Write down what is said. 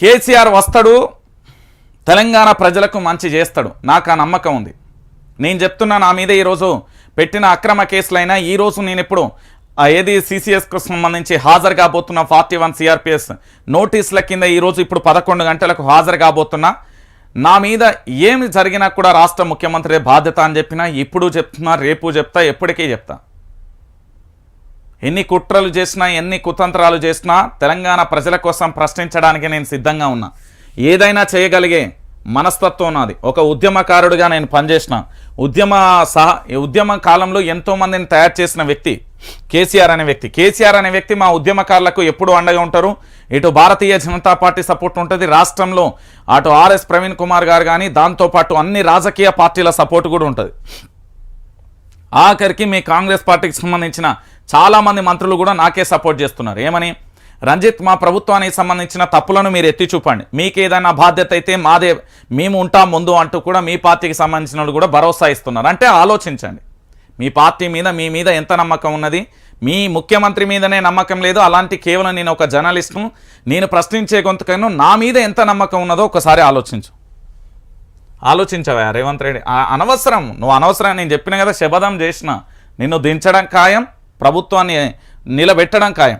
కేసీఆర్ వస్తాడు తెలంగాణ ప్రజలకు మంచి చేస్తాడు. నాకు ఆ నమ్మకం ఉంది. నేను చెప్తున్నా నా మీద ఈరోజు పెట్టిన అక్రమ కేసులైనా ఈరోజు నేను ఇప్పుడు ఏది సిసిఎస్కు సంబంధించి హాజరు కాబోతున్న ఫార్టీ వన్ సిఆర్పిఎస్ నోటీసుల కింద ఈరోజు ఇప్పుడు పదకొండు గంటలకు హాజరు కాబోతున్నా. నా మీద ఏమి జరిగినా కూడా రాష్ట్ర ముఖ్యమంత్రి బాధ్యత అని చెప్పినా ఇప్పుడు చెప్తున్నా రేపు చెప్తా ఎప్పటికీ చెప్తా. ఎన్ని కుట్రలు చేసినా ఎన్ని కుతంత్రాలు చేసినా తెలంగాణ ప్రజల కోసం ప్రశ్నించడానికి నేను సిద్ధంగా ఉన్నా. ఏదైనా చేయగలిగే మనస్తత్వం నాది. ఒక ఉద్యమకారుడిగా నేను పనిచేసిన ఉద్యమ సహ ఉద్యమ కాలంలో ఎంతోమందిని తయారు చేసిన వ్యక్తి కేసీఆర్ అనే వ్యక్తి. కేసీఆర్ అనే వ్యక్తి మా ఉద్యమకారులకు ఎప్పుడు అండగా ఉంటారు. ఇటు భారతీయ జనతా పార్టీ సపోర్ట్ ఉంటుంది. రాష్ట్రంలో అటు ఆర్ఎస్ ప్రవీణ్ కుమార్ గారు కానీ దాంతోపాటు అన్ని రాజకీయ పార్టీల సపోర్ట్ కూడా ఉంటుంది. ఆఖరికి మీ కాంగ్రెస్ పార్టీకి సంబంధించిన చాలామంది మంత్రులు కూడా నాకే సపోర్ట్ చేస్తున్నారు. ఏమని? రంజిత్ మా ప్రభుత్వానికి సంబంధించిన తప్పులను మీరు ఎత్తి చూపండి. మీకు ఏదైనా బాధ్యత అయితే మాదే మేము ఉంటాం ముందు అంటూ కూడా మీ పార్టీకి సంబంధించిన వాళ్ళు కూడా భరోసా ఇస్తున్నారు. అంటే ఆలోచించండి. మీ పార్టీ మీద మీ మీద ఎంత నమ్మకం ఉన్నది? మీ ముఖ్యమంత్రి మీదనే నమ్మకం లేదు. అలాంటి కేవలం నేను ఒక జర్నలిస్ట్ను నేను ప్రశ్నించే గొంతుకైనా నా మీద ఎంత నమ్మకం ఉన్నదో ఒకసారి ఆలోచించు. ఆలోచించవా? రేవంత్ రెడ్డి ఆ- అనవసరం నువ్వు అనవసరం నేను చెప్పిన కదా శబదం చేసిన. నిన్ను దించడం ఖాయం ప్రభుత్వాన్ని నిలబెట్టడం ఖాయం.